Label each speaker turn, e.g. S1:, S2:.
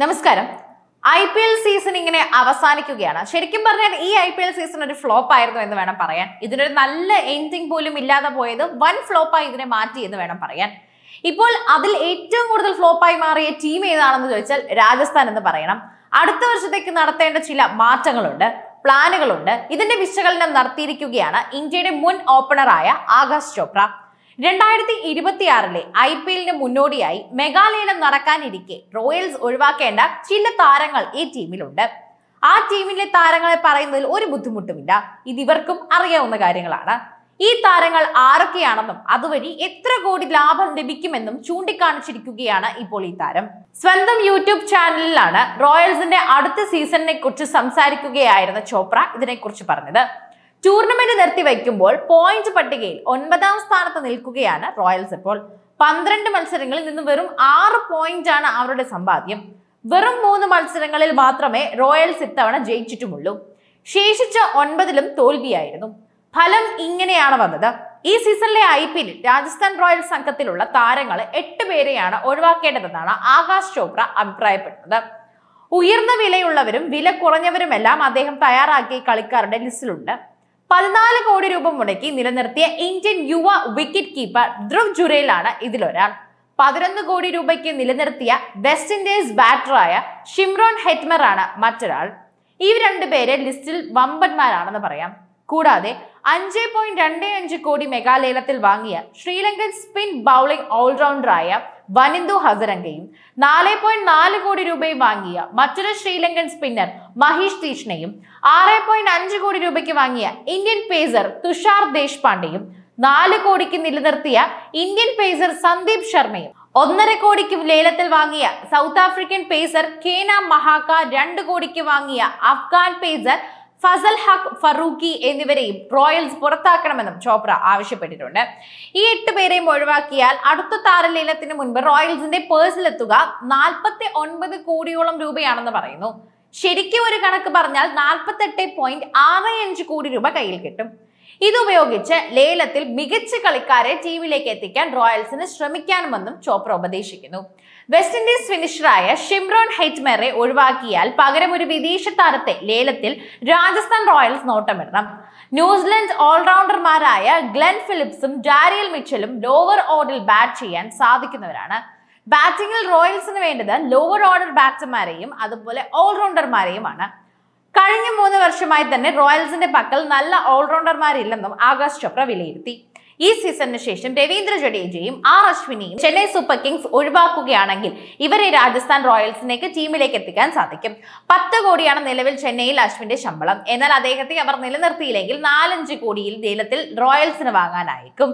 S1: നമസ്കാരം. I P L season ഇങ്ങനെ അവസാനിക്കുകയാണ്. ശരിക്കും പറഞ്ഞാൽ ഈ ഐ പി എൽ സീസൺ ഒരു ഫ്ലോപ്പ് ആയിരുന്നു എന്ന് വേണം പറയാൻ. ഇതിനൊരു നല്ല എൻഡിങ് പോലും ഇല്ലാതെ പോയത് വൻ ഫ്ലോപ്പായി ഇതിനെ മാറ്റി എന്ന് വേണം പറയാൻ. ഇപ്പോൾ അതിൽ ഏറ്റവും കൂടുതൽ ഫ്ലോപ്പായി മാറിയ ടീം ഏതാണെന്ന് ചോദിച്ചാൽ രാജസ്ഥാൻ എന്ന് പറയണം. അടുത്ത വർഷത്തേക്ക് നടത്തേണ്ട ചില മാറ്റങ്ങളുണ്ട് പ്ലാനുകളുണ്ട്. ഇതിന്റെ വിശകലനം നടത്തിയിരിക്കുകയാണ് ഇന്ത്യയുടെ മുൻ ഓപ്പണറായ ആകാശ് ചോപ്ര. രണ്ടായിരത്തി ഇരുപത്തിയാറിലെ ഐ പി എല്ലിന് മുന്നോടിയായി മെഗാലയനം നടക്കാനിരിക്കെ റോയൽസ് ഒഴിവാക്കേണ്ട ചില താരങ്ങൾ ഈ ടീമിലുണ്ട്. ആ ടീമിലെ താരങ്ങളെ പറയുന്നതിൽ ഒരു ബുദ്ധിമുട്ടുമില്ല. ഇത് ഇവർക്കും അറിയാവുന്ന കാര്യങ്ങളാണ്. ഈ താരങ്ങൾ ആരൊക്കെയാണെന്നും അതുവഴി എത്ര കോടി ലാഭം ലഭിക്കുമെന്നും ചൂണ്ടിക്കാണിച്ചിരിക്കുകയാണ് ഇപ്പോൾ ഈ താരം. സ്വന്തം യൂട്യൂബ് ചാനലിലാണ് റോയൽസിന്റെ അടുത്ത സീസണിനെ കുറിച്ച് സംസാരിക്കുകയായിരുന്ന ചോപ്ര ഇതിനെക്കുറിച്ച് പറഞ്ഞത്. ടൂർണമെന്റ് നിർത്തി വയ്ക്കുമ്പോൾ പോയിന്റ് പട്ടികയിൽ ഒൻപതാം സ്ഥാനത്ത് നിൽക്കുകയാണ് റോയൽസ് ഇപ്പോൾ. പന്ത്രണ്ട് മത്സരങ്ങളിൽ നിന്ന് വെറും ആറ് പോയിന്റ് ആണ് അവരുടെ സമ്പാദ്യം. വെറും മൂന്ന് മത്സരങ്ങളിൽ മാത്രമേ റോയൽസ് ഇത്തവണ ജയിച്ചിട്ടുമുള്ളൂ. ശേഷിച്ച ഒൻപതിലും തോൽവിയായിരുന്നു. ഫലം ഇങ്ങനെയാണ് വന്നത്. ഈ സീസണിലെ ഐ പി എല്ലിൽ രാജസ്ഥാൻ റോയൽസ് സംഘത്തിലുള്ള താരങ്ങൾ എട്ട് പേരെയാണ് ഒഴിവാക്കേണ്ടതെന്നാണ് ആകാശ് ചോപ്ര അഭിപ്രായപ്പെട്ടത് ഉയർന്ന വിലയുള്ളവരും വില കുറഞ്ഞവരുമെല്ലാം അദ്ദേഹം തയ്യാറാക്കിയ കളിക്കാരുടെ ലിസ്റ്റിലുണ്ട്. പതിനാല് കോടി രൂപ മുടക്കി നിലനിർത്തിയ ഇന്ത്യൻ യുവ വിക്കറ്റ് കീപ്പർ ധ്രുവ് ജുരേലാണ് ഇതിലൊരാൾ. പതിനൊന്ന് കോടി രൂപയ്ക്ക് നിലനിർത്തിയ വെസ്റ്റ് ഇൻഡീസ് ബാറ്ററായ ഷിംറോൺ ഹെറ്റ്മർ ആണ് മറ്റൊരാൾ. ഈ രണ്ടുപേരെ ലിസ്റ്റിൽ വമ്പന്മാരാണെന്ന് പറയാം. കൂടാതെ അഞ്ച് പോയിന്റ് രണ്ട് അഞ്ച് കോടി മെഗാലേലത്തിൽ വാങ്ങിയ ശ്രീലങ്കൻ സ്പിൻ ബൗളിംഗ് ഓൾറൗണ്ടറായ വനിന്ദു ഹസരംഗയും നാല് പോയിന്റ് നാല് കോടി രൂപയും വാങ്ങിയ മറ്റൊരു ശ്രീലങ്കൻ സ്പിന്നർ മഹേഷ് തീഷ്ണയും ആറ് പോയിന്റ് അഞ്ച് കോടി രൂപയ്ക്ക് വാങ്ങിയ ഇന്ത്യൻ പേസർ തുഷാർ ദേശ്പാണ്ഡെയും നാല് കോടിക്ക് നിലനിർത്തിയ ഇന്ത്യൻ പേസർ സന്ദീപ് ശർമ്മയും ഒന്നര കോടിക്ക് ലേലത്തിൽ വാങ്ങിയ South African pacer Kwena Maphaka രണ്ട് കോടിക്ക് വാങ്ങിയ അഫ്ഗാൻ പേസർ ഫസൽ ഹക്ക് ഫറൂഖി എന്നിവരെയും റോയൽസ് പുറത്താക്കണമെന്നും ചോപ്ര ആവശ്യപ്പെട്ടിട്ടുണ്ട്. ഈ എട്ട് പേരെയും ഒഴിവാക്കിയാൽ അടുത്ത താരലീലത്തിന് മുൻപ് റോയൽസിന്റെ പേഴ്സിലെത്തുക നാൽപ്പത്തി ഒൻപത് കോടിയോളം രൂപയാണെന്ന് പറയുന്നു. ശരിക്കും ഒരു കണക്ക് പറഞ്ഞാൽ നാൽപ്പത്തെട്ട് പോയിന്റ് ആറ് അഞ്ച് കോടി രൂപ കയ്യിൽ കിട്ടും. ഇതുപയോഗിച്ച് ലേലത്തിൽ മികച്ച കളിക്കാരെ ടീമിലേക്ക് എത്തിക്കാൻ റോയൽസിന് ശ്രമിക്കാനുമെന്നും ചോപ്ര ഉപദേശിക്കുന്നു. വെസ്റ്റ് ഇൻഡീസ് ഫിനിഷറായ ഷിംറോൺ ഹെറ്റ്മെറെ ഒഴിവാക്കിയാൽ പകരം ഒരു വിദേശ താരത്തെ ലേലത്തിൽ രാജസ്ഥാൻ റോയൽസ് നോട്ടമിടണം. ന്യൂസിലൻഡ് ഓൾറൗണ്ടർമാരായ ഗ്ലെൻ ഫിലിപ്സും ഡാരിയൽ മിച്ചലും ലോവർ ഓർഡറിൽ ബാറ്റ് ചെയ്യാൻ സാധിക്കുന്നവരാണ്. ബാറ്റിംഗിൽ റോയൽസിന് വേണ്ടത് ലോവർ ഓർഡർ ബാറ്റ്സ്മാരെയും അതുപോലെ ഓൾറൗണ്ടർമാരെയുമാണ്. കഴിഞ്ഞ മൂന്ന് വർഷമായി തന്നെ റോയൽസിന്റെ പക്കൽ നല്ല ഓൾറൗണ്ടർമാരില്ലെന്നും ആകാശ് ചോപ്ര വിലയിരുത്തി. ഈ സീസണിന് ശേഷം രവീന്ദ്ര ജഡേജയും ആർ അശ്വിനിയും ചെന്നൈ സൂപ്പർ കിങ്സ് ഒഴിവാക്കുകയാണെങ്കിൽ ഇവരെ രാജസ്ഥാൻ റോയൽസിനേക്ക് ടീമിലേക്ക് എത്തിക്കാൻ സാധിക്കും. പത്ത് കോടിയാണ് നിലവിൽ ചെന്നൈയിൽ അശ്വിന്റെ ശമ്പളം. എന്നാൽ അദ്ദേഹത്തെ അവർ നിലനിർത്തിയില്ലെങ്കിൽ നാലഞ്ച് കോടിയിൽ നീളത്തിൽ റോയൽസിന് വാങ്ങാനായേക്കും.